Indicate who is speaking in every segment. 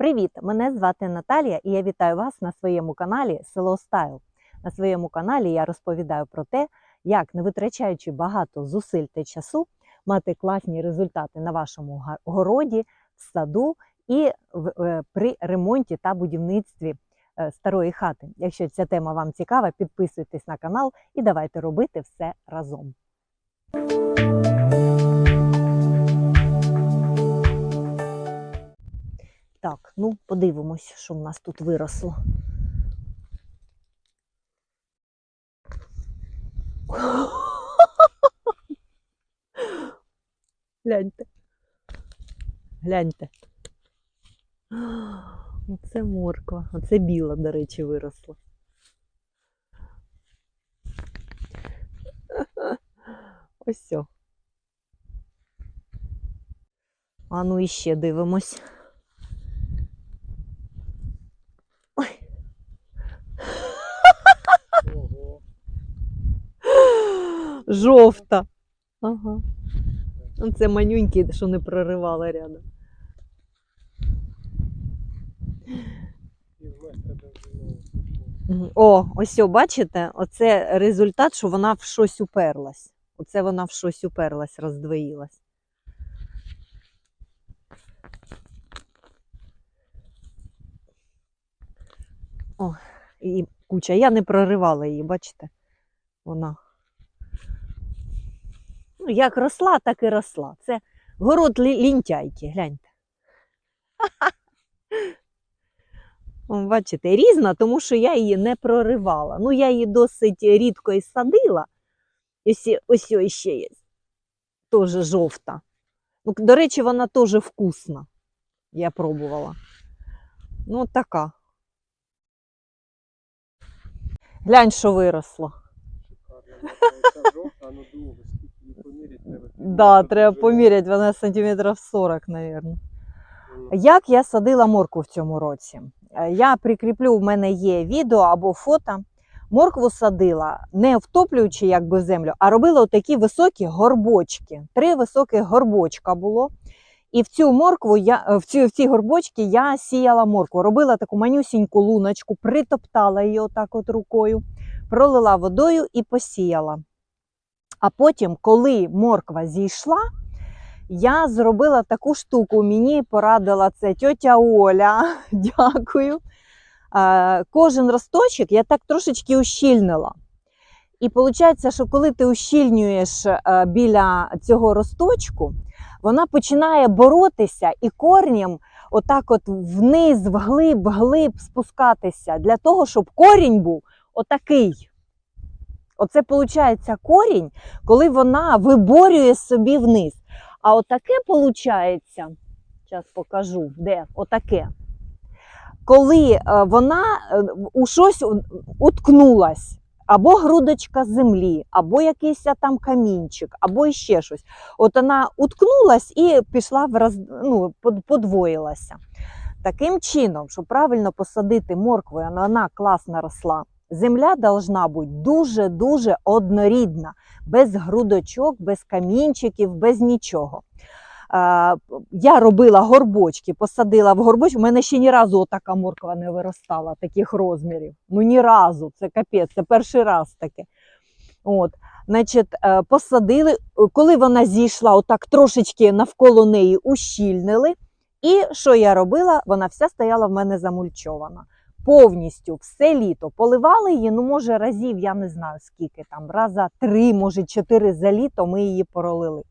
Speaker 1: Привіт! Мене звати Наталія і я вітаю вас на своєму каналі Село Стайл. На своєму каналі я розповідаю про те, як, не витрачаючи багато зусиль та часу, мати класні результати на вашому городі, в саду і е, при ремонті та будівництві е, старої хати. Якщо ця тема вам цікава, підписуйтесь на канал і давайте робити все разом. Так, ну подивимось, що в нас тут виросло. Гляньте. Гляньте. Оце морква. Оце біла, до речі, виросла. Ось. сьо. А ну і ще дивимось. Ой.
Speaker 2: Ого.
Speaker 1: Жовта. Ага. Це манюнькі, що не проривала рядом. О, ось о, бачите, оце результат, що вона в щось уперлась. Оце вона в щось уперлась, роздвоїлась. О, і куча. Я не проривала її, бачите? Вона. Ну, як росла, так і росла. Це город лінтяйки, гляньте. Бачите, різна, тому що я її не проривала. Ну, я її досить рідко і садила. Ось, ось ще є. Теж жовта. Ну, до речі, вона теж вкусна. Я пробувала. Ну, така. Глянь, що виросло.
Speaker 2: Шикарно. Оця жовта, ну довго, скільки її поміряти треба.
Speaker 1: Да, треба поміряти, вона сантиметрів 40, мабуть. Як я садила моркву в цьому році? Я прикріплю, в мене є відео або фото. Моркву садила не втоплюючи якби в землю, а робила такі високі горбочки. Три високих горбочка було. І в цю моркву я в цю в ці горбочки я сіяла моркву. Робила таку манюсіньку луночку, притоптала її отак от рукою, пролила водою і посіяла. А потім, коли морква зійшла, я зробила таку штуку. Мені порадила це тьотя Оля. Дякую. Кожен росточок я так трошечки ущільнила. І виходить, що коли ти ущільнюєш е, біля цього росточку, вона починає боротися і корнем отак от вниз, вглиб, вглиб спускатися для того, щоб корінь був отакий. Оце виходить корінь, коли вона виборює собі вниз. А отаке виходить, зараз покажу, де отаке. Коли е, вона е, у щось уткнулась, або грудочка землі, або якийсь там камінчик, або ще щось. От вона уткнулась і пішла в роз... ну, подвоїлася. Таким чином, щоб правильно посадити моркву, вона класно росла, земля должна бути дуже-дуже однорідна без грудочок, без камінчиків, без нічого. Я робила горбочки, посадила в горбочки. У мене ще ні разу така морква не виростала таких розмірів. Ну ні разу, це капець, це перший раз таке. От, значить, е, посадили, коли вона зійшла, отак трошечки навколо неї ущільнили. І що я робила? Вона вся стояла в мене замульчована. Повністю все літо поливали її, ну може разів, я не знаю скільки там, раза три, може чотири за літо ми її пролили.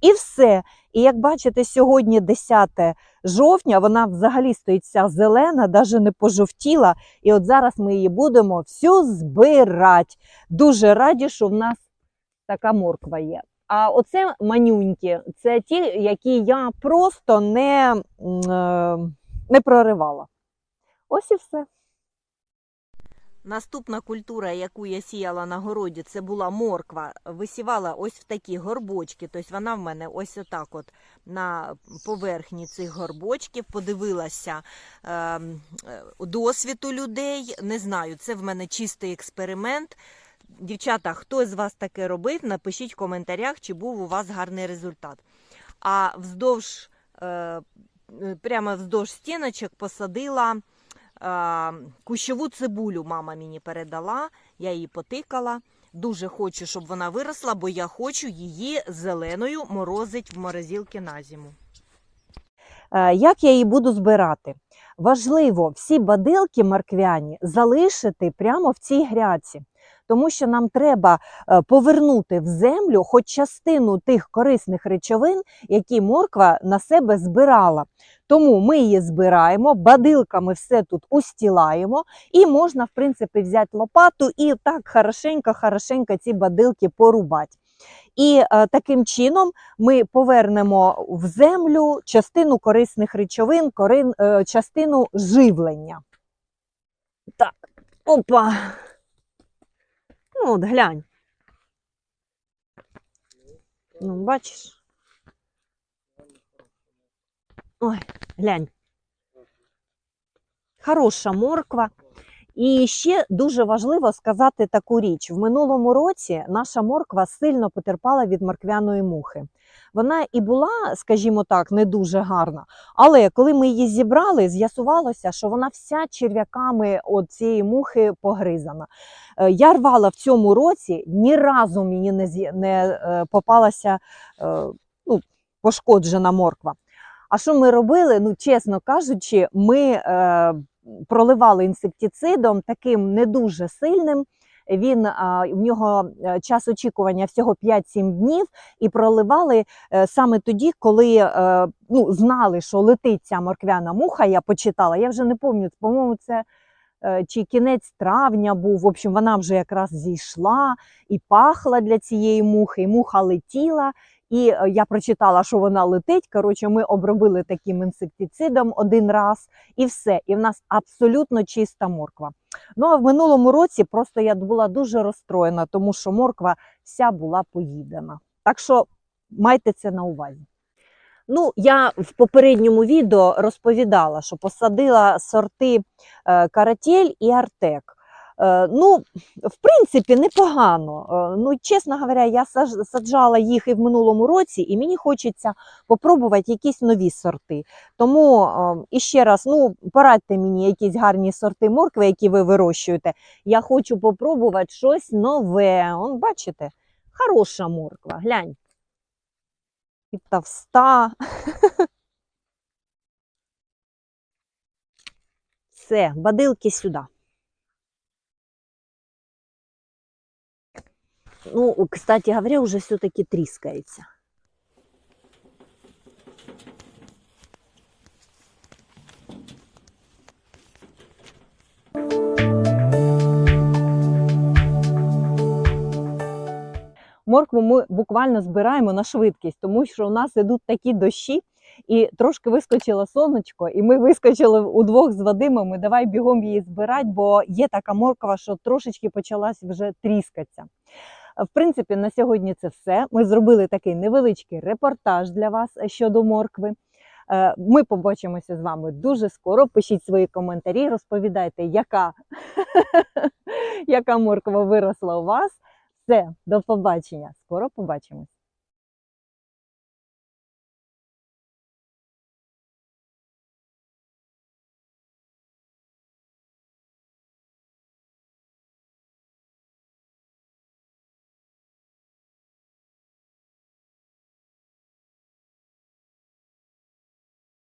Speaker 1: І все. І як бачите, сьогодні 10 жовтня, вона взагалі стоїть вся зелена, навіть не пожовтіла. І от зараз ми її будемо всю збирати. Дуже раді, що в нас така морква є. А оце манюньки, це ті, які я просто не, е, не проривала. Ось і все. Наступна культура, яку я сіяла на городі, це була морква. Висівала ось в такі горбочки. Тобто вона в мене ось отак от на поверхні цих горбочків. Подивилася е, досвіду людей. Не знаю, це в мене чистий експеримент. Дівчата, хто з вас таке робив, напишіть в коментарях, чи був у вас гарний результат. А вздовж е, прямо вздовж стіночок посадила кущову цибулю. Мама мені передала, я її потикала. Дуже хочу, щоб вона виросла, бо я хочу її зеленою морозить в морозилки на зиму. Е, Як я її буду збирати? Важливо всі бадилки морквяні залишити прямо в цій грядці, тому що нам треба е, повернути в землю хоч частину тих корисних речовин, які морква на себе збирала. Тому ми її збираємо, бадилками все тут устілаємо, і можна, в принципі, взяти лопату і так хорошенько-хорошенько ці бадилки порубати. І е, таким чином ми повернемо в землю частину корисних речовин, е, частину живлення. Так, опа. Ну, от глянь. Ну, бачиш? Ой, глянь. Хороша морква. І ще дуже важливо сказати таку річ: в минулому році наша морква сильно потерпала від морквяної мухи. Вона і була, скажімо так, не дуже гарна. Але коли ми її зібрали, з'ясувалося, що вона вся черв'яками от цієї мухи погризана. Е, Я рвала в цьому році, ні разу мені не, не е, попалася е, ну, пошкоджена морква. А що ми робили? Ну, чесно кажучи, ми проливали інсектицидом таким не дуже сильним. Він в нього е, час очікування всього 5-7 днів, і проливали е, саме тоді, коли е, ну, знали, що летить ця морквяна муха. Я почитала. Я вже не пам'ятаю, по-моєму, це чи кінець травня був. В общем, вона вже якраз зійшла і пахла для цієї мухи, і муха летіла. І е, я прочитала, що вона летить. Коротше, ми обробили таким інсектицидом один раз, і все. І в нас абсолютно чиста морква. Ну а в минулому році просто я була дуже розстроєна, тому що морква вся була поїдена. Так що майте це на увазі. Ну, я в попередньому відео розповідала, що посадила сорти е, каратель і артек. Е, ну, в принципі, непогано. Е, Ну, чесно говоря, я саджала їх і в минулому році, і мені хочеться попробувати якісь нові сорти. Тому е, і ще раз, ну, порадьте мені якісь гарні сорти моркви, які ви вирощуєте. Я хочу попробувати щось нове. Он, бачите, хороша морква. Глянь. І товста. Все, бадилки сюди. Ну, кстати говоря, уже все-таки трескается. Моркву ми буквально збираємо на швидкість, тому що у нас ідуть такі дощі, і трошки вискочило сонечко, і ми вискочили удвох з Вадимом. і Давай бігом її збирати, бо є така морква, що трошечки почалась вже тріскатися. В принципі, на сьогодні це все. Ми зробили такий невеличкий репортаж для вас щодо моркви. Е, Ми побачимося з вами дуже скоро. Пишіть свої коментарі, розповідайте, яка, яка морква виросла у вас. Все, до побачення. Скоро побачимось.